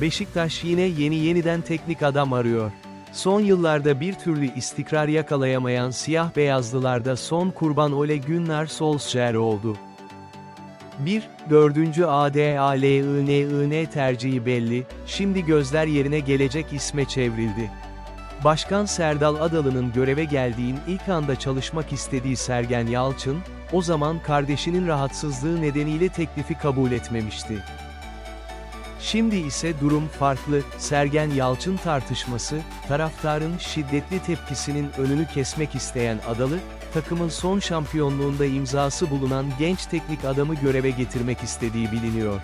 Beşiktaş yine yeni yeniden teknik adam arıyor. Son yıllarda bir türlü istikrar yakalayamayan siyah beyazlılarda son kurban Ole Gunnar Solskjaer oldu. 1. 4. ADALININ tercihi belli, şimdi gözler yerine gelecek isme çevrildi. Başkan Serdal Adalı'nın göreve geldiğin ilk anda çalışmak istediği Sergen Yalçın, o zaman kardeşinin rahatsızlığı nedeniyle teklifi kabul etmemişti. Şimdi ise durum farklı, Sergen Yalçın tartışması, taraftarın şiddetli tepkisinin önünü kesmek isteyen Adalı, takımın son şampiyonluğunda imzası bulunan genç teknik adamı göreve getirmek istediği biliniyor.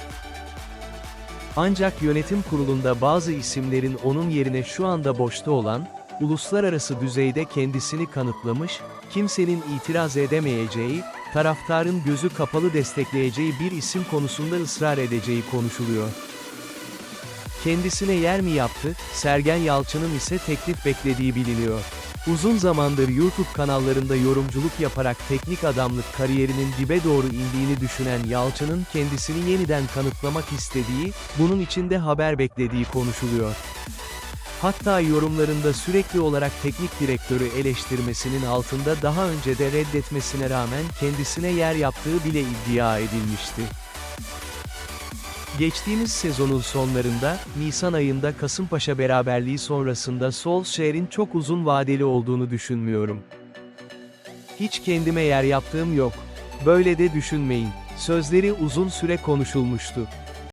Ancak yönetim kurulunda bazı isimlerin onun yerine şu anda boşta olan, uluslararası düzeyde kendisini kanıtlamış, kimsenin itiraz edemeyeceği, taraftarın gözü kapalı destekleyeceği bir isim konusunda ısrar edeceği konuşuluyor. Kendisine yer mi yaptı, Sergen Yalçın'ın ise teklif beklediği biliniyor. Uzun zamandır YouTube kanallarında yorumculuk yaparak teknik adamlık kariyerinin dibe doğru indiğini düşünen Yalçın'ın kendisini yeniden kanıtlamak istediği, bunun için de haber beklediği konuşuluyor. Hatta yorumlarında sürekli olarak teknik direktörü eleştirmesinin altında daha önce de reddetmesine rağmen kendisine yer yaptığı bile iddia edilmişti. Geçtiğimiz sezonun sonlarında, Nisan ayında Kasımpaşa beraberliği sonrasında Solskjaer'in çok uzun vadeli olduğunu düşünmüyorum. Hiç kendime yer yaptığım yok. Böyle de düşünmeyin. Sözleri uzun süre konuşulmuştu.